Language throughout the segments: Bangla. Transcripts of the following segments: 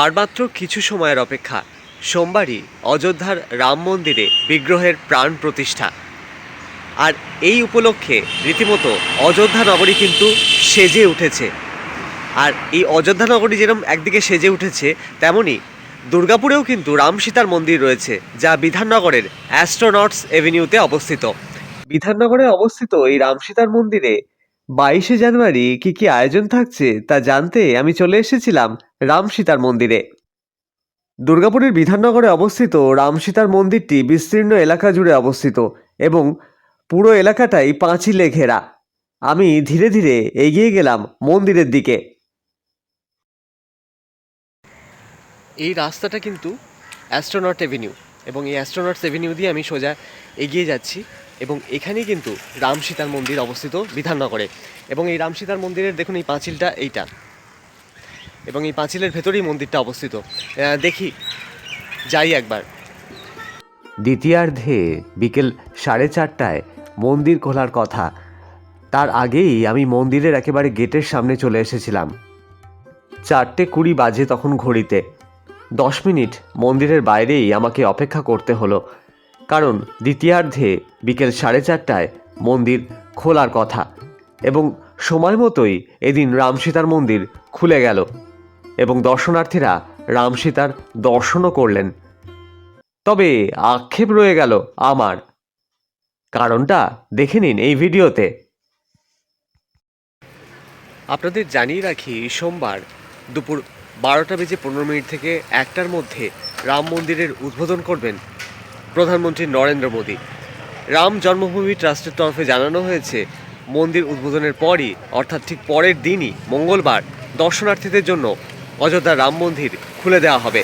আর মাত্র কিছু সময়ের অপেক্ষা, সোমবারই অযোধ্যার রাম মন্দিরে বিগ্রহের প্রাণ প্রতিষ্ঠা। আর এই উপলক্ষে রীতিমতো অযোধ্যা নগরী কিন্তু সেজে উঠেছে। আর এই অযোধ্যা নগরী যেরকম একদিকে সেজে উঠেছে, তেমনি দুর্গাপুরেও কিন্তু রাম সীতার মন্দির রয়েছে, যা বিধাননগরের অ্যাস্ট্রোনটস এভিনিউতে অবস্থিত। বিধাননগরে অবস্থিত এই রাম সীতার মন্দিরে বাইশে জানুয়ারি কি কি আয়োজন থাকছে তা জানতে আমি চলে এসেছিলাম রাম সীতার মন্দিরে। দুর্গাপুরের বিধাননগরে অবস্থিত রাম সীতার মন্দিরটি বিস্তীর্ণ এলাকা জুড়ে অবস্থিত এবং পুরো এলাকাটাই পাঁচিলে ঘেরা। আমি ধীরে ধীরে এগিয়ে গেলাম মন্দিরের দিকে। এই রাস্তাটা কিন্তু অ্যাস্ট্রোনট এভিনিউ এবং এই অ্যাস্ট্রোনটস এভিনিউ দিয়ে আমি সোজা এগিয়ে যাচ্ছি এবং এখানেই কিন্তু রাম সীতার মন্দির অবস্থিত বিধাননগরে। এবং এই রাম সীতার মন্দিরের দেখুন এই পাঁচিলটা এইটা। এবং এই পাঁচিলের ভেতরেই মন্দিরটা অবস্থিত। দেখি, যাই একবার। দ্বিতীয়ার্ধে বিকেল সাড়ে চারটায় মন্দির খোলার কথা। তার আগেই আমি মন্দিরের একেবারে গেটের সামনে চলে এসেছিলাম। চারটে কুড়ি বাজে তখন ঘড়িতে। দশ মিনিট মন্দিরের বাইরেই আমাকে অপেক্ষা করতে হলো। কারণ দ্বিতীয়ার্ধে বিকেল সাড়ে চারটায় মন্দির খোলার কথা এবং সময় মতোই এদিন রামসীতার মন্দির খুলে গেল এবং দর্শনার্থীরা রামসীতার দর্শনও করলেন। তবে আক্ষেপ রয়ে গেল আমার। কারণটা দেখে নিন এই ভিডিওতে। আপনাদের জানিয়ে রাখি, সোমবার দুপুর বারোটা বেজে পনেরো মিনিট থেকে একটার মধ্যে রাম মন্দিরের উদ্বোধন করবেন প্রধানমন্ত্রী নরেন্দ্র মোদী। রাম জন্মভূমি ট্রাস্টের তরফে জানানো হয়েছে, মন্দির উদ্বোধনের পরই, অর্থাৎ ঠিক পরের দিনই, মঙ্গলবার, দর্শনার্থীদের জন্য অযোধ্যা রাম মন্দির খুলে দেওয়া হবে।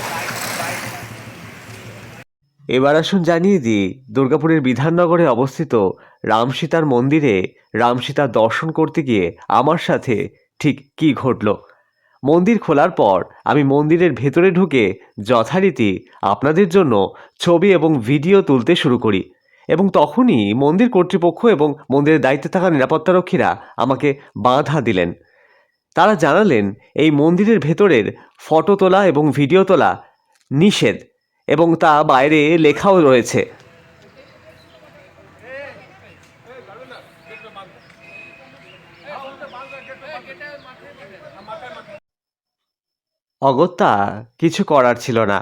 এবার আসুন জানিয়ে দিই, দুর্গাপুরের বিধাননগরে অবস্থিত রামসীতার মন্দিরে রামসীতার দর্শন করতে গিয়ে আমার সাথে ঠিক কী ঘটল? মন্দির খোলার পর আমি মন্দিরের ভেতরে ঢুকে যথারীতি আপনাদের জন্য ছবি এবং ভিডিও তুলতে শুরু করি। এবং তখনই মন্দির কর্তৃপক্ষ এবং মন্দিরের দায়িত্বে থাকা নিরাপত্তারক্ষীরা আমাকে বাধা দিলেন। তারা জানালেন, এই মন্দিরের ভেতরের ফটো তোলা এবং ভিডিও তোলা নিষেধ এবং তা বাইরে লেখাও রয়েছে। অগত্যা কিছু করার ছিল না।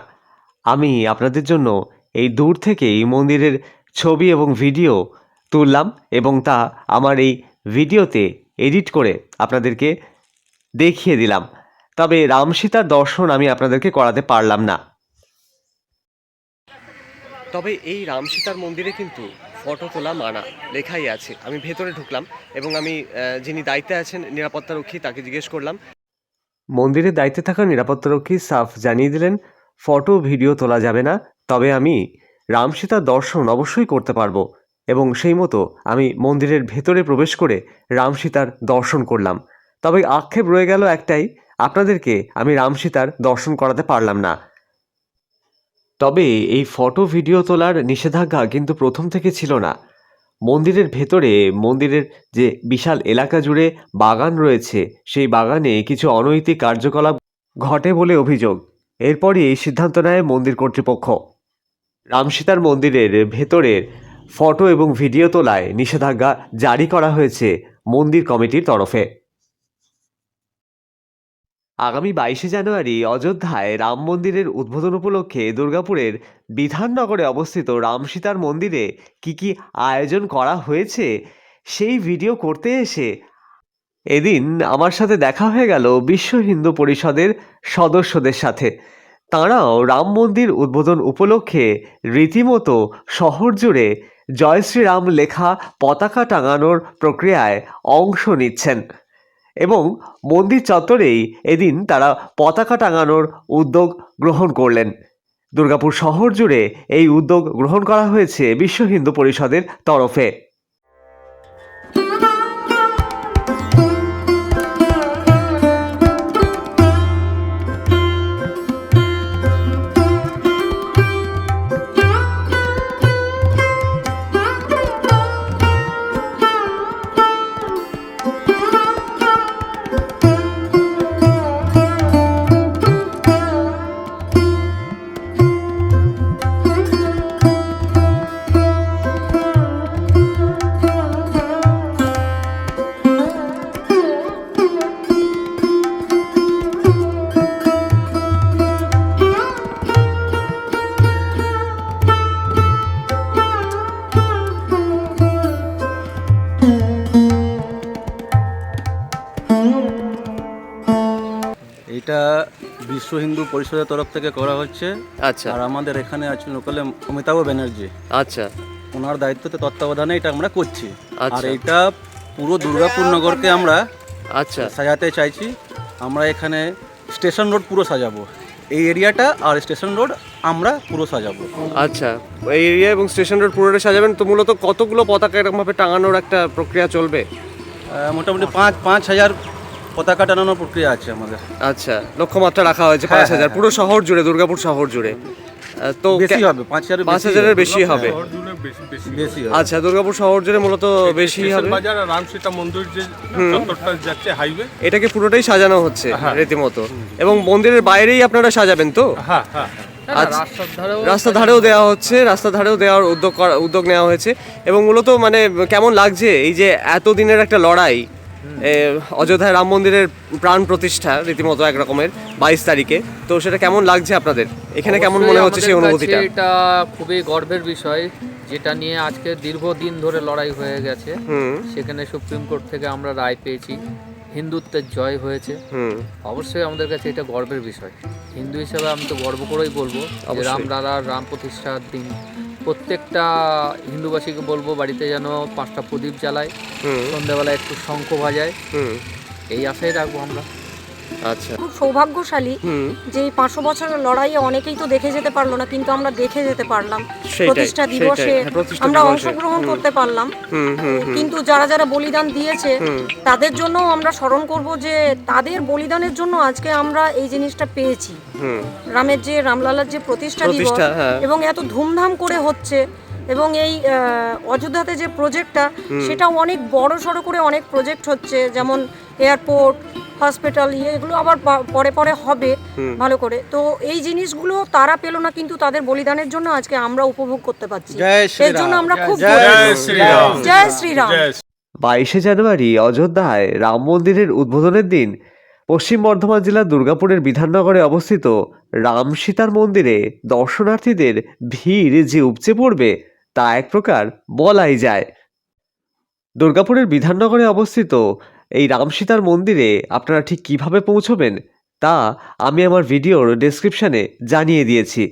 আমি আপনাদের জন্য এই দূর থেকেই মন্দিরের ছবি এবং ভিডিও তুললাম এবং তা আমার এই ভিডিওতে এডিট করে আপনাদেরকে দেখিয়ে দিলাম। তবে রামসীতার দর্শন আমি আপনাদেরকে করাতে পারলাম না। তবে এই রামসীতার মন্দিরে কিন্তু ফটো তোলা মানা লেখাই আছে। আমি ভেতরে ঢুকলাম এবং আমি যিনি দায়িত্বে আছেন নিরাপত্তারক্ষী তাকে জিজ্ঞেস করলাম। মন্দিরের দায়িত্বে থাকা নিরাপত্তারক্ষী সাফ জানিয়ে দিলেন, ফটো, ভিডিও তোলা যাবে না, তবে আমি রামসীতার দর্শন অবশ্যই করতে পারব। এবং সেই মতো আমি মন্দিরের ভেতরে প্রবেশ করে রামসীতার দর্শন করলাম। তবে আক্ষেপ রয়ে গেল একটাই, আপনাদেরকে আমি রামসীতার দর্শন করাতে পারলাম না। তবে এই ফটো, ভিডিও তোলার নিষেধাজ্ঞা কিন্তু প্রথম থেকে ছিল না। মন্দিরের ভেতরে, মন্দিরের যে বিশাল এলাকা জুড়ে বাগান রয়েছে, সেই বাগানে কিছু অনৈতিক কার্যকলাপ ঘটে বলে অভিযোগ। এরপরই সিদ্ধান্ত নেয় মন্দির কর্তৃপক্ষ। রামসীতার মন্দিরের ভেতরের ফটো এবং ভিডিও তোলায় নিষেধাজ্ঞা জারি করা হয়েছে মন্দির কমিটির তরফে। আগামী বাইশে জানুয়ারি অযোধ্যায় রাম মন্দিরের উদ্বোধন উপলক্ষে দুর্গাপুরের বিধাননগরে অবস্থিত রাম সীতার মন্দিরে কি কি আয়োজন করা হয়েছে, সেই ভিডিও করতে এসে এদিন আমার সাথে দেখা হয়ে গেল বিশ্ব হিন্দু পরিষদের সদস্যদের সাথে। তাঁরাও রাম মন্দির উদ্বোধন উপলক্ষে রীতিমতো শহর জুড়ে জয় শ্রীরাম লেখা পতাকা টাঙানোর প্রক্রিয়ায় অংশ নিচ্ছেন। এবং মন্দির চত্বরেই এদিন তারা পতাকা টাঙানোর উদ্যোগ গ্রহণ করলেন। দুর্গাপুর শহর জুড়ে এই উদ্যোগ গ্রহণ করা হয়েছে বিশ্ব হিন্দু পরিষদের তরফে। এটা বিশ্ব হিন্দু পরিষদের তরফ থেকে করা হচ্ছে। আচ্ছা। আর আমাদের এখানে আছেন লোকালে অমিতাভ ব্যানার্জি। আচ্ছা। ওনার দায়িত্বতে তত্ত্বাবধানে এটা আমরা করছি। আর আচ্ছা। এটা পুরো দুর্গাপুর নগরকে আমরা আচ্ছা। সাজাতে চাইছি। আমরা এখানে স্টেশন রোড পুরো সাজাবো। এই এরিয়াটা আর স্টেশন রোড আমরা পুরো সাজাবো। আচ্ছা। এই এরিয়া এবং স্টেশন রোড পুরোটা সাজাবেন তো মূলত কতগুলো পতাকা এরকমভাবে টাঙানোর একটা প্রক্রিয়া চলবে? মোটামুটি পাঁচ পাঁচ হাজার পতাকা টানানোর প্রক্রিয়া আছে আমাদের। আচ্ছা লক্ষ্যমাত্রা রাখা হয়েছে হ্যাঁ, পাঁচ হাজার। হ্যাঁ, পুরো শহর জুড়ে দুর্গাপুর শহর জুড়ে। তো বেশি হবে পাঁচ হাজারের পাঁচ বেশি হাজারের হবে। বেশি হবে। বেশি হবে। আচ্ছা দুর্গাপুর শহর জুড়ে মূলত বেশি হবে। বাজার আর রামসীতা মন্দির যে চত্বরটা যাচ্ছে হাইওয়ে এটাকে পুরোটাই সাজানো হচ্ছে হ্যাঁ। রীতিমতো। এবং মন্দিরের বাইরেই আপনারা সাজাবেন তো? হ্যাঁ হ্যাঁ আচ্ছা রাস্তার ধারেও দেওয়া হচ্ছে রাস্তার ধারেও দেওয়ার উদ্যোগ করা উদ্যোগ নেওয়া হয়েছে। এবং মূলত মানে কেমন লাগছে এই যে এতদিনের একটা লড়াই? অযোধ্যায় রাম মন্দিরের প্রাণ প্রতিষ্ঠা রীতিমতো এক রকমের বাইশ তারিখে। তো সেটা কেমন লাগছে আপনাদের? এখানে কেমন মনে হচ্ছে সেই অনুভূতিটা? এটা খুবই গর্বের বিষয় যেটা নিয়ে আজকে দীর্ঘদিন ধরে লড়াই হয়ে গেছে। সেখানে সুপ্রিম কোর্ট থেকে আমরা রায় পেয়েছি হিন্দুত্বের জয় হয়েছে। অবশ্যই আমাদের কাছে এটা গর্বের বিষয়। হিন্দু হিসেবে আমি তো গর্ব করেই বলব রাম দাদার রাম প্রতিষ্ঠার দিন প্রত্যেকটা হিন্দুবাসীকে বলব বাড়িতে যেন পাঁচটা প্রদীপ জ্বালায়। সন্ধ্যাবেলায় সন্ধ্যাবেলা একটু শঙ্খ ভাজায় এই আশাই রাখব আমরা। আচ্ছা। খুব সৌভাগ্যশালী যে পাঁচশো বছরের লড়াইয়ে অনেকেই তো দেখে যেতে পারল না কিন্তু আমরা দেখে যেতে পারলাম। প্রতিষ্ঠা দিবসে হ্যাঁ, আমরা অংশগ্রহণ করতে পারলাম। কিন্তু যারা যারা বলিদান দিয়েছে তাদের জন্য আমরা স্মরণ করব যে তাদের বলিদানের জন্য আজকে আমরা এই জিনিসটা পেয়েছি। রামের যে রামলালার যে প্রতিষ্ঠা দিবস হ্যাঁ। এবং এত ধুমধাম করে হচ্ছে এবং এই অযোধ্যাতে যে প্রজেক্টটা সেটা অনেক বড় সড়ো করে অনেক প্রজেক্ট হচ্ছে যেমন এয়ারপোর্ট হসপিটাল ইয়ে এগুলো আবার পরে পরে হবে ভালো করে। তো এই জিনিসগুলো তারা পেল না কিন্তু তাদের বলিদানের জন্য আজকে আমরা উপভোগ করতে পারছি। এর জন্য আমরা খুব জয় শ্রীরাম। জয় শ্রীরাম। জয় বাইশে জানুয়ারি অযোধ্যায় রাম মন্দিরের উদ্বোধনের দিন পশ্চিম বর্ধমান জেলার দুর্গাপুরের বিধাননগরে অবস্থিত রাম সীতার মন্দিরে দর্শনার্থীদের ভিড় যে উপচে পড়বে তা এক প্রকার বলাই যায়। দুর্গাপুরের বিধাননগরে অবস্থিত এই রামসীতার মন্দিরে আপনারা ঠিক কীভাবে পৌঁছবেন, তা আমি আমার ভিডিওর ডিসক্রিপশানে জানিয়ে দিয়েছি।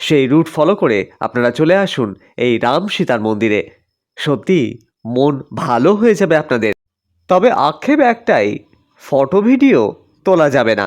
সেই রুট ফলো করে আপনারা চলে আসুন এই রাম সীতার মন্দিরে। সত্যি, মন ভালো হয়ে যাবে আপনাদের। তবে আক্ষেপ একটাই ফটো ভিডিও তোলা যাবে না।